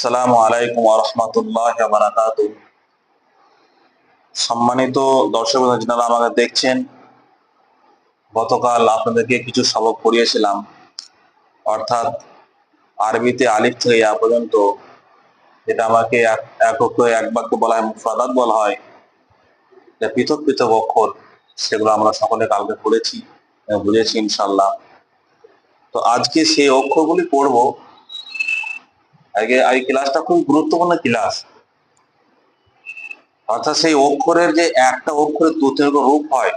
আসসালামু আলাইকুম রহমতুল্লাহ বারাকাতু। সম্মানিত দর্শক যারা আমাকে দেখছেন, গতকাল আপনাদেরকে কিছু সবক পড়িয়েছিলাম। অর্থাৎ আরবিতে আলিফ থেকে ইয়া পর্যন্ত যেটা আমাকে এক এক বাক্য বলা হয় মুফরাদাত বলা হয়। যে পৃথক পৃথক অক্ষর, সেগুলো আমরা সকলে কালকে পড়েছি, বুঝেছি ইনশাল্লাহ তো আজকে সেই অক্ষরগুলি পড়ব এই ক্লাসটা খুব গুরুত্বপূর্ণ ক্লাস অর্থাৎ সেই অক্ষরের যে একটা অক্ষরের দু তিনটে রূপ হয়,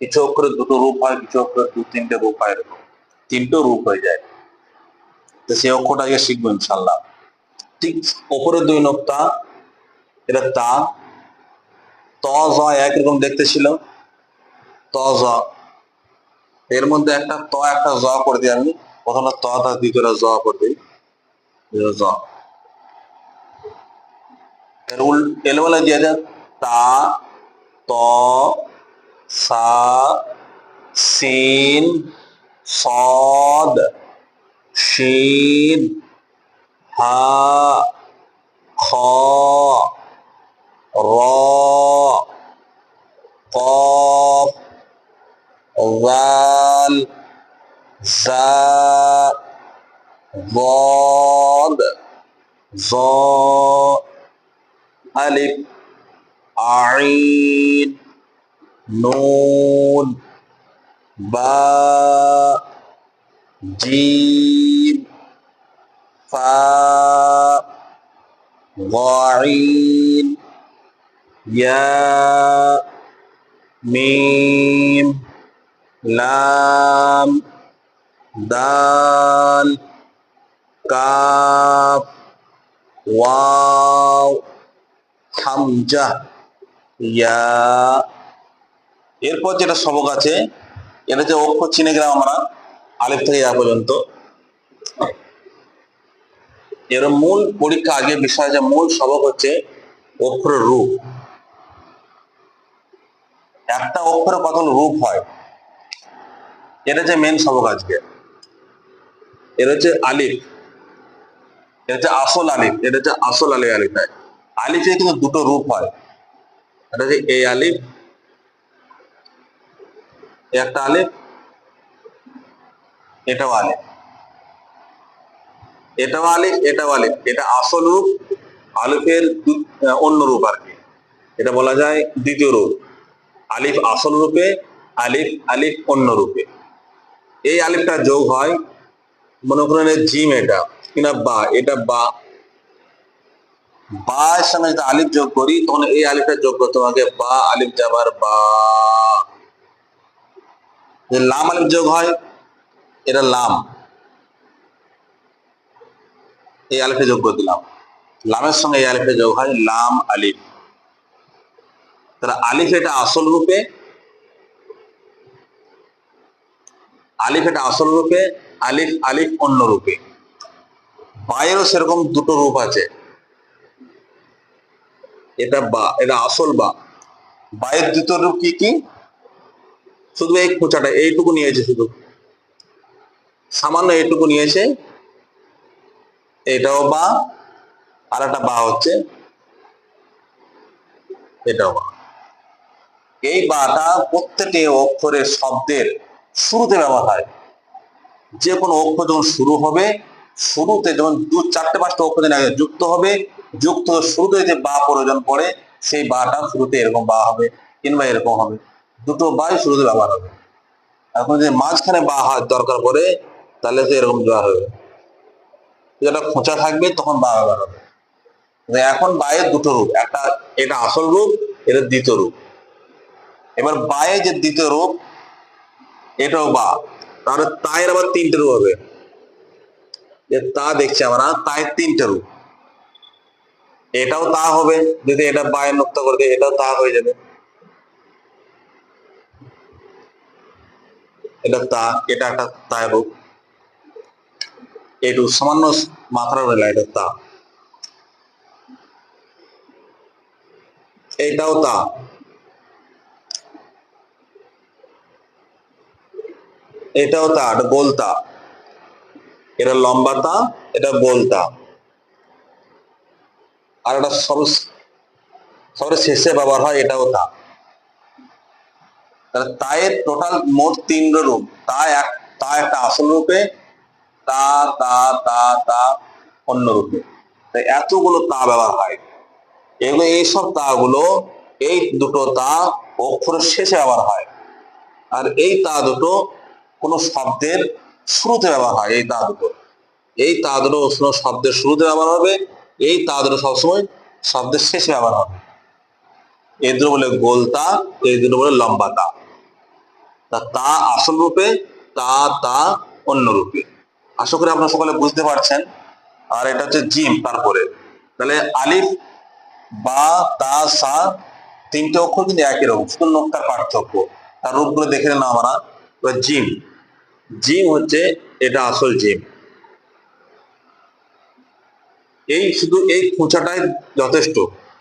কিছু অক্ষরের দুটো রূপ হয়, কিছু অক্ষরের দু, তিনটে রূপ হয় তিনটে রূপ হয়ে যায়। তো সেই আগে শিখব ইনশাল্লাহ ঠিক ওপরের দুই নোক্তা, এটা তা, ত, জ একরকম দেখতে ছিল। ত, জ। এর মধ্যে একটা ত, একটা জ করে দিই আমি। প্রথমে ত, দ্বিতীয়টা জ করে দিই। জ এর উল এলবেলা দিয়ে দেয় তা ত সা সিন صاد শিন হা খ র قاف ذال زا ضاد ظ ألف عين نون باء جيم فاء ضعين ياء ميم لام دال كاف ওয়াও হামজা ইয়া এরপর যেটা সবক আছে, এটা যে অক্ষর চিনে গেলাম আমরা, আলিফ থেকে ইয়া পর্যন্ত। এর মূল পরীক্ষা আগে বিষয় যে মূল সবক হচ্ছে অক্ষরের রূপ। একটা অক্ষরের কতগুলো রূপ হয়? এটা যে মেন সবক আজকে। এটা হচ্ছে আলিফ। এটা হচ্ছে আসল আলিফ, এটা হচ্ছে আসল আলিফ আলিফ আলিফে কিন্তু দুটো রূপ হয়। এটা হচ্ছে এই আলিফ একটা আলিফ, এটাও আলিফ। এটাও আলিফ এটাও আলিফ। এটা আসল রূপ, আলিফের অন্য রূপ আর কি। এটা বলা যায় দ্বিতীয় রূপ। আলিফ আসল রূপে, আলিফ আলিফ অন্য রূপে। এই আলিফটা যোগ হয়, মনে করেন জিম এটা। কিনা বা, এটা বা। বা এর সঙ্গে যদি আলিফ যোগ করি, তখন এই আলিফটা যোগ করতে হবে বা, আলিফ যাবার বা। লাম আলিফ যোগ হয়, এটা লাম। এই আলিফে যোগ করে দিলাম। লামের সঙ্গে এই আলিফে যোগ হয় লাম আলিফ। তাহলে আলিফ এটা আসল রূপে, আলিফ এটা আসল রূপে, আলিফ আলিফ অন্য রূপে। বায়েরও সেরকম দুটো রূপ আছে। এটা বা, এটা আসল বা। বায়ের দ্বিতীয় রূপ কি কি? শুধু এই খোঁচাটা, এইটুকু নিয়েছে শুধু। সামান্য এইটুকু নিয়েছে। এটাও বা, আর একটা বা হচ্ছে। এটাও বা। এই বাটা প্রত্যেকটি অক্ষরের শব্দের শুরুতে ব্যবহার হয়। যে কোনো অক্ষর যখন শুরু হবে শুরুতে যখন দু চারটে পাঁচটা অক্ষর আগে যুক্ত হবে, যুক্ত শুরুতে যে বা প্রয়োজন পড়ে, সেই বাটা শুরুতে এরকম বা হবে কিংবা এরকম হবে। দুটো বাই শুরুতে ব্যবহার হবে। এখন যে মাঝখানে বা হয় দরকার পড়ে, তাহলে তো এরকম দেওয়া হবে। যেটা খোঁচা থাকবে, তখন বা ব্যবহার হবে। এখন বায়ের দুটো রূপ। একটা এটা আসল রূপ, এটা দ্বিতীয় রূপ। এবার বায়ে যে দ্বিতীয় রূপ, এটাও বা। তাহলে তায়ের আবার তিনটে রূপ হবে। তা দেখছি আমরা তায়ের তিনটে রূপ। এটাও তা হবে, যদি এটা বায়ের নোক্ত করে দিই, এটাও তা হয়ে যাবে। এটা তা, এটা একটা তায়ের রূপ। একটু সামান্য মাথার উপরে এটা তা। এটাও তা। এটাও তা, এটা গোলতা এটা লম্বা তা এটা গোলতা আর একটা সব সবের শেষে ব্যবহার হয় এটাও তা তায়ের টোটাল মোট তিন রূপ। তা এক তা একটা আসল রূপে, তা তা তা তা অন্য রূপে। তাই এতগুলো তা ব্যবহার হয়। এগুলো এইসব তা গুলো এই দুটো তা অক্ষরের শেষে ব্যবহার হয়। আর এই তা দুটো কোনো শব্দের শুরুতে ব্যবহার হয়, এই তা এই তা কোনো শব্দের শুরুতে ব্যবহার হবে, এই তা সবসময় শব্দের শেষে ব্যবহার হবে। এই দুটো বলে গোলতা এই দুটো বলে লম্বা তা। তা আসল রূপে, তা তা অন্য রূপে। আশা করি আপনারা সকলে বুঝতে পারছেন। আর এটা হচ্ছে জিম তারপরে। তাহলে আলিফ, বা, তা, সা তিনটে অক্ষর কিন্তু একই রকম, শুধু নোক্তার পার্থক্য। তার রূপগুলো দেখে নিলাম আমরা জিম। জিম হচ্ছে এটা আসল জিম। এই শুধু এই খোঁচাটাই যথেষ্ট,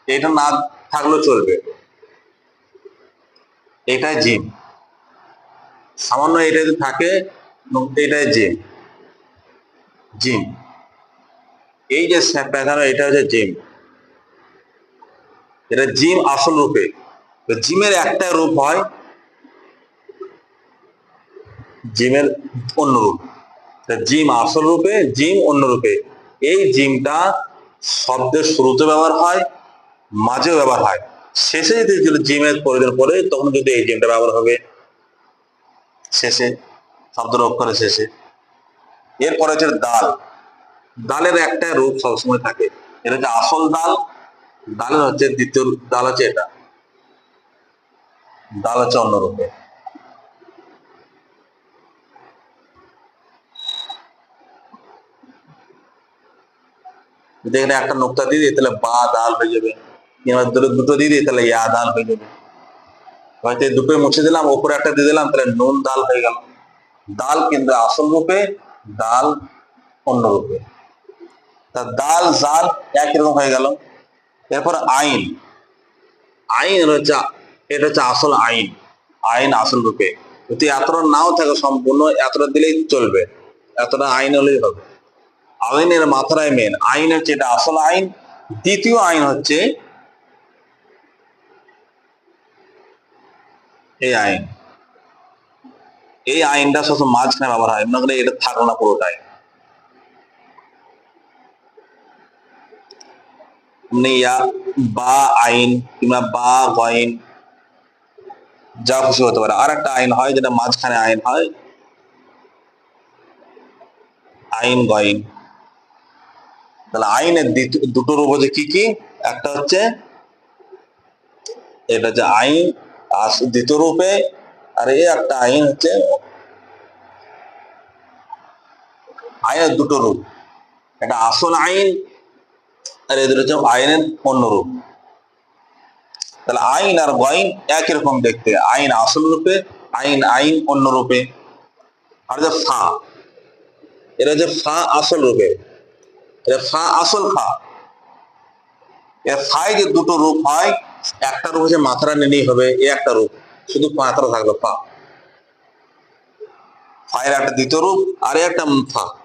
এটা না থাকলেও চলবে। এটাই জিম। সামান্য এটা যদি থাকে এটাই জিম। জিম। এই যে প্যাটার্ন এটা হচ্ছে জিম। এটা জিম আসল রূপে। জিমের একটা রূপ হয় জিমের অন্য রূপ। তা জিম আসল রূপে, জিম অন্য রূপে। এই জিমটা শব্দের শুরুতে ব্যবহার হয়, মাঝেও ব্যবহার হয়। শেষে যদি জিমের প্রয়োজন পড়ে তখন যদি এই জিমটা ব্যবহার হবে। শেষে, শব্দের অক্ষরের শেষে। এরপরে হচ্ছে দাল। দালের একটা রূপ সবসময় থাকে। এটা হচ্ছে আসল দাল। দালের হচ্ছে দ্বিতীয়, দাল হচ্ছে এটা। দাল হচ্ছে অন্য রূপে। যদি এখানে একটা নোক্তা দিয়ে দিই, তাহলে বা দাল হয়ে যাবে। কিংবা দুটো দুটো দিয়ে দিই, তাহলে ইয়া দাল হয়ে যাবে। হয়তো দুটোই মুছে দিলাম, ওপরে একটা দিয়ে দিলাম, তাহলে নুন দাল হয়ে গেল। দাল কিন্তু আসল রূপে, দাল অন্য রূপে। তা দাল, জাল একই রকম হয়ে গেল। এরপর আইন। আইন হচ্ছে, এটা হচ্ছে আসল আইন। আইন আসল রূপে। যদি এতটা নাও থাকে সম্পূর্ণ, এতটা দিলেই চলবে। এতটা আইন হলেই হবে। আইনের মাথায় মেন আইন হচ্ছে এটা আসল আইন। দ্বিতীয় আইন হচ্ছে এই আইন। এই আইনটা সবসময় মাঝখানে ব্যবহার হয়, মনে করে এটা থাকল না পুরোটাই। ইয়া, বা আইন কিংবা বা গইন, যা খুশি হতে পারে। আর একটা আইন হয় যেটা মাঝখানে আইন হয়। আইন গইন। তাহলে আইনের দুটো রূপ হচ্ছে কি কি? একটা হচ্ছে এটা হচ্ছে আইন দ্বিতীয় রূপে, আর এই একটা আইন হচ্ছে আইনের দুটো রূপ। এটা আসল আইন, আর এদের হচ্ছে আইনের অন্য রূপ। তাহলে আইন আর গইন একই রকম দেখতে। আইন আসল রূপে, আইন আইন অন্য রূপে। আর যে ফা। এটা হচ্ছে ফা আসল রূপে। আসল ফা। এর যে দুটো রূপ হয়, একটা রূপ হচ্ছে মাথাটা নিলেই হবে, এ একটা রূপ। শুধু মাথাটা থাকল, ফা। ফায়ের একটা দ্বিতীয় রূপ, আর একটা ফা।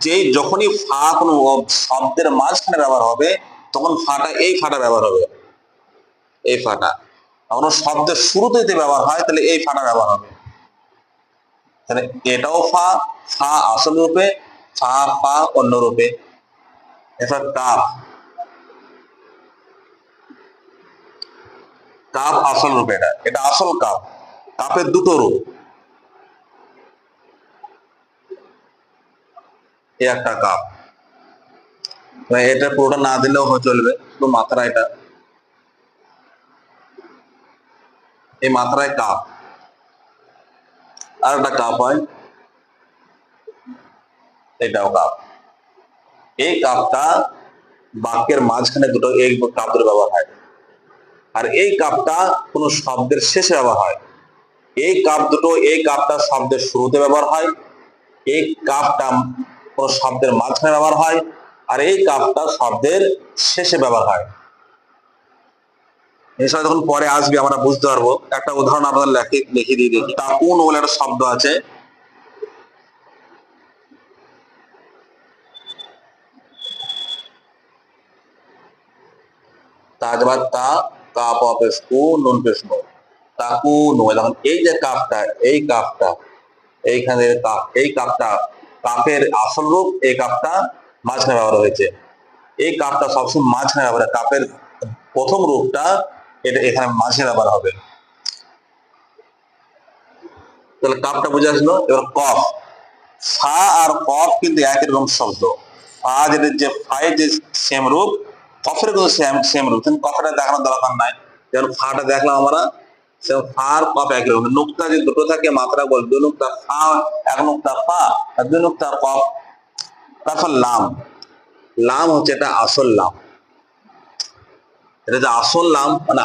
যে যখনই ফা কোনো শব্দের মাঝখানে ব্যবহার হবে, তখন ফাটা এই ফাটা ব্যবহার হবে। এই ফাটা। কোনো শব্দের শুরুতে যদি ব্যবহার হয়, তাহলে এই ফাটা ব্যবহার হবে। তাহলে এটাও ফা ফা আসল রূপে, ফা ফা অন্য রূপে। এরপর কাপ। আসল রূপে এটা। এটা আসল কাপ। কাপের দুটো রূপ। এই একটা কাপ। এবার এটা পুরোটা না দিলেও চলবে শুধু মাত্রা এটা এই মাত্রায় কাপ। আর একটা কাপ হয়। এটাও কাপ এই কাপটা বাক্যের মাঝখানে দুটো এই কাপ দুটো ব্যবহার হয়। আর এই কাপটা কোনো শব্দের শেষে ব্যবহার হয়। এই কাপ দুটো, এই কাপটা শব্দের শুরুতে ব্যবহার হয়। এই কাপটা কোনো শব্দের মাঝখানে ব্যবহার হয়। আর এই কাপটা শব্দের শেষে ব্যবহার হয়। এসব যখন পরে আসবে, আমরা বুঝতে পারব। একটা উদাহরণ আপনার লিখে দিয়ে দেখি। তাকুন বলে একটা শব্দ আছে? নুন এই যে কাপটা, এই কাপটা, এইখানে কাপ, এই কাপটা, কাপের আসল রূপ, এই কাপটা মাঝখানে ব্যবহার হয়েছে। এই কাপটা সবসময় মাঝখানে ব্যবহার কাপের প্রথম রূপটা এটা এখানে মাঝে ব্যবহার হবে। তাহলে কাপটা বুঝে আসলো, এবার কফ। ফা আর কফ কিন্তু একই রকম শব্দ। ফা যেটা যে ফাই যে সেম রূপ, কফের কিন্তু সেম সেম রূপ। কিন্তু কফটা দেখানোর দরকার নাই। যেমন ফাটা দেখলাম আমরা সেমন ফা আর কফ একই রকম। নুক্তা যে দুটো থাকে, মাত্রা বল দু নুক্তা ফা, এক নুক্তা ফা, আর দুই নুক্তা কফ। তারপর লাম। লাম হচ্ছে এটা আসল লাম। এটা যে আসল লাম মানে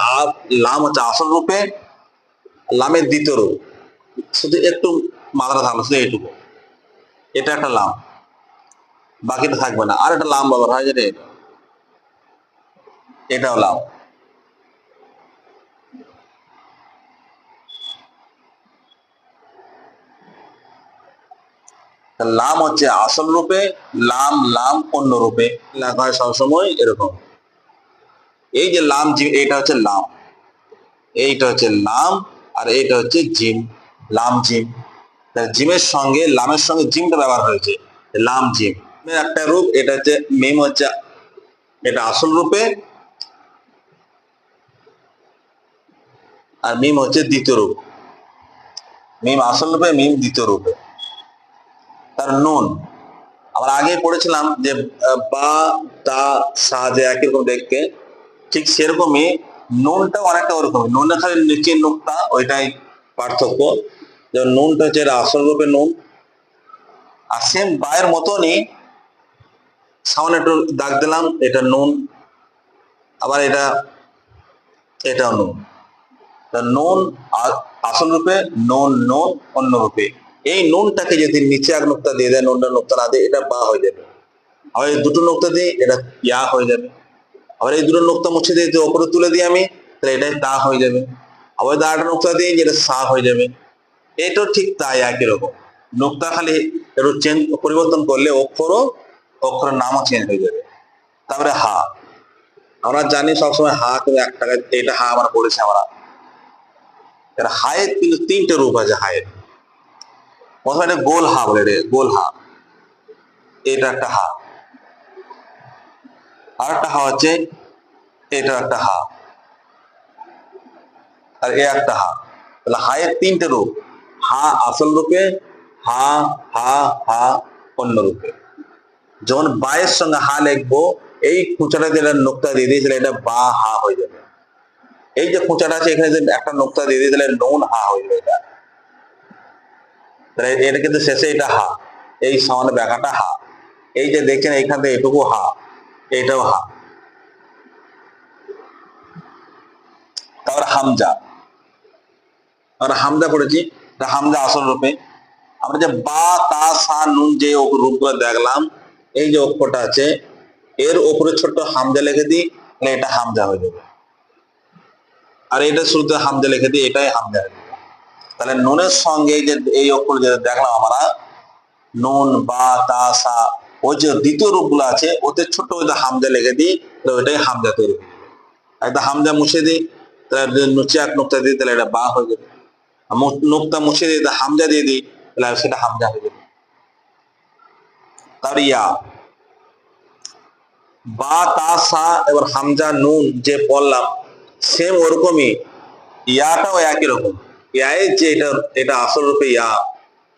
লাম হচ্ছে আসল রূপে লামের দ্বিতীয় রূপ। শুধু একটু মাত্রা থাকল শুধু এইটুকু। এটা একটা লাম বাকিটা থাকবে না। আর একটা লাম ব্যবহার হয় যেটা এটা এটাও লাম লাম হচ্ছে আসল রূপে লাম লাম অন্য রূপে। লেখা হয় সবসময় এরকম। এই যে লাম জিম, এইটা হচ্ছে লাম। এইটা হচ্ছে লাম আর এইটা হচ্ছে জিম, লাম জিম। জিমের সঙ্গে, লামের সঙ্গে জিমটা ব্যবহার হয়েছে, লাম জিম। একটা রূপ, এটা হচ্ছে মিম হচ্ছে, এটা আসল রূপে। আর মিম হচ্ছে দ্বিতীয় রূপ। মিম আসল রূপে, মিম দ্বিতীয় রূপে। তার নুন, আমরা আগে পড়েছিলাম যে বা, তা, সা যে একই রকম দেখতে ঠিক সেরকমই নুনটা অনেকটা ওরকম। নুনের খালি নিচে নুনটা ওইটাই পার্থক্য। যেমন নুনটা হচ্ছে আসল রূপে নুন। আর সেম বায়ের মতনই সামনে একটু দাগ দিলাম, এটা নুন। আবার এটা, এটাও নুন। তা নুন আসল রূপে নুন নুন অন্য রূপে। এই নুনটাকে যদি নিচে এক নোক্তা দিয়ে দেয়, নুনটা নোক্তা না দিয়ে এটা বা হয়ে যাবে। আবার দুটো নোক্তা দিয়ে এটা ইয়া হয়ে যাবে। আবার এই দুটো নোক্তা মুছে দিয়ে যদি ওপরে তুলে দিই আমি, তাহলে এটাই তা হয়ে যাবে। আবার যদি আরেকটা নোক্তা দিই, যেটা সা হয়ে যাবে। এটাও ঠিক তাই, একই রকম। নোক্তা খালি একটু চেঞ্জ পরিবর্তন করলে অক্ষরও, অক্ষরের নামও চেঞ্জ হয়ে যাবে। তারপরে হা। আমরা জানি সবসময় হা কিন্তু এক টাকা এটা হা আমরা পড়েছি আমরা। হায়ের কিন্তু তিনটে রূপ আছে হায়ের। প্রথমে গোল হা বলে গোল হা। এটা একটা হা। আর একটা হা হচ্ছে, এটা একটা হা। আর এ একটা হা। তাহলে হায়ের তিনটে রূপ। হা আসল রূপে, হা হা হা, অন্য রূপে। যখন বায়ের সঙ্গে হা লিখব, এই খুঁচাটা যেটা নোক্তা দিয়ে দিয়েছিল, এটা বা, হা হয়ে যাবে। এই যে খুঁচাটা আছে, এখানে যে একটা নোকটা দিয়ে দিয়ে দিলে নুন, হা হয়ে যাবে এটা। তাহলে এটা কিন্তু শেষে এটা হা। এই সামান্য ব্যাখাটা হা। এই যে দেখছেন, এইখান থেকে এটুকু হা। এইটাও হা। তারপরে হামজা। আমরা হামজা পড়েছি হামজা আসল রূপে। আমরা যে বা, তা, সা, নুন যে রূপগুলো দেখলাম, এই যে অক্ষরটা আছে, এর উপরে ছোট্ট হামজা লিখে দিই, তাহলে এটা হামজা হয়ে যাবে। আর এটা শুরুতে হামজা লিখে দিই, এটাই হামজা। তাহলে নুনের সঙ্গে যে এই অক্ষর যেটা দেখলাম আমরা, নুন, বা, তা, সা ওই যে দ্বিতীয় রূপগুলো আছে, ওতে ছোট ওই হামজা লিখে দিই, তাহলে ওইটাই হামজা তৈরি যাবে একটা হামজা মুছে দিই, তাহলে নিচে এক নোক্তা দিই, তাহলে এটা বা হয়ে যাবে। নোক্তা মুছে দিই তাহলে হামজা দিয়ে দিই, তাহলে সেটা হামজা হয়ে যাবে। তারপরে ইয়া। বা, তা, সা, এবার হামজা, নুন যে পড়লাম সেম ওরকমই, ইয়াটাও একই রকম। ইয়ায় যে এটা এটা আসল রূপে ইয়া।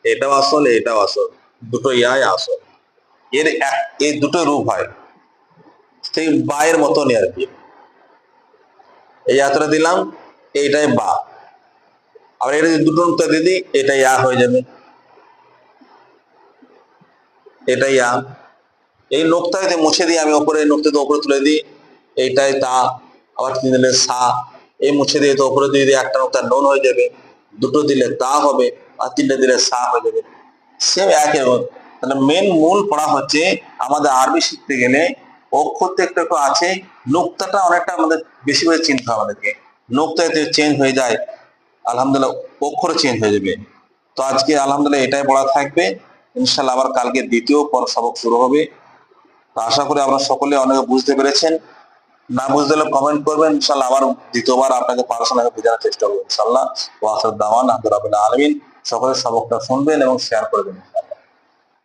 এটাও আসল এটাও আসল। দুটো ইয়াই আসল। এর এক এই দুটো রূপ হয়। সেই বায়ের মতনই আর কি। এই ইয়াতটা দিলাম, এইটাই বা। আবার এটা দুটো নুক্তা দিই এটা হয়ে যাবে। এটা ইয়া এই নোকটা যদি মুছে দিই, আমি ওপরে নোকটাতে ওপরে তুলে দিই, এইটাই তা। আবার তিন দিলে সা। এই মুছে দিয়ে তো ওপরে দিই, একটা নোকটা নুন হয়ে যাবে। দুটো দিলে তা হবে, আর তিনটে দিলে সা হয়ে যাবে। সেম একই তাহলে মেন মূল পড়া হচ্ছে আমাদের আরবি শিখতে গেলে অক্ষর তো একটু আছে নোক্তাটা অনেকটা আমাদের বেশি করে চিনতে হবে আমাদেরকে। নোক্তা যদি চেঞ্জ হয়ে যায়, আলহামদুলিল্লাহ অক্ষর চেঞ্জ হয়ে যাবে। তো আজকে আলহামদুলিল্লাহ এটাই পড়া থাকবে ইনশাল্লাহ আবার কালকে দ্বিতীয় পর সবক শুরু হবে। তো আশা করি আপনারা সকলে অনেক বুঝতে পেরেছেন। না বুঝতে হলে কমেন্ট করবেন ইনশাল্লাহ আবার দ্বিতীয়বার আপনাকে পার্সোনাল বোঝানোর চেষ্টা করব ইনশাল্লাহ ওয়াসাদ দাওয়ান রাবিন আলমিন সকলের সবকটা শুনবেন এবং শেয়ার করবেন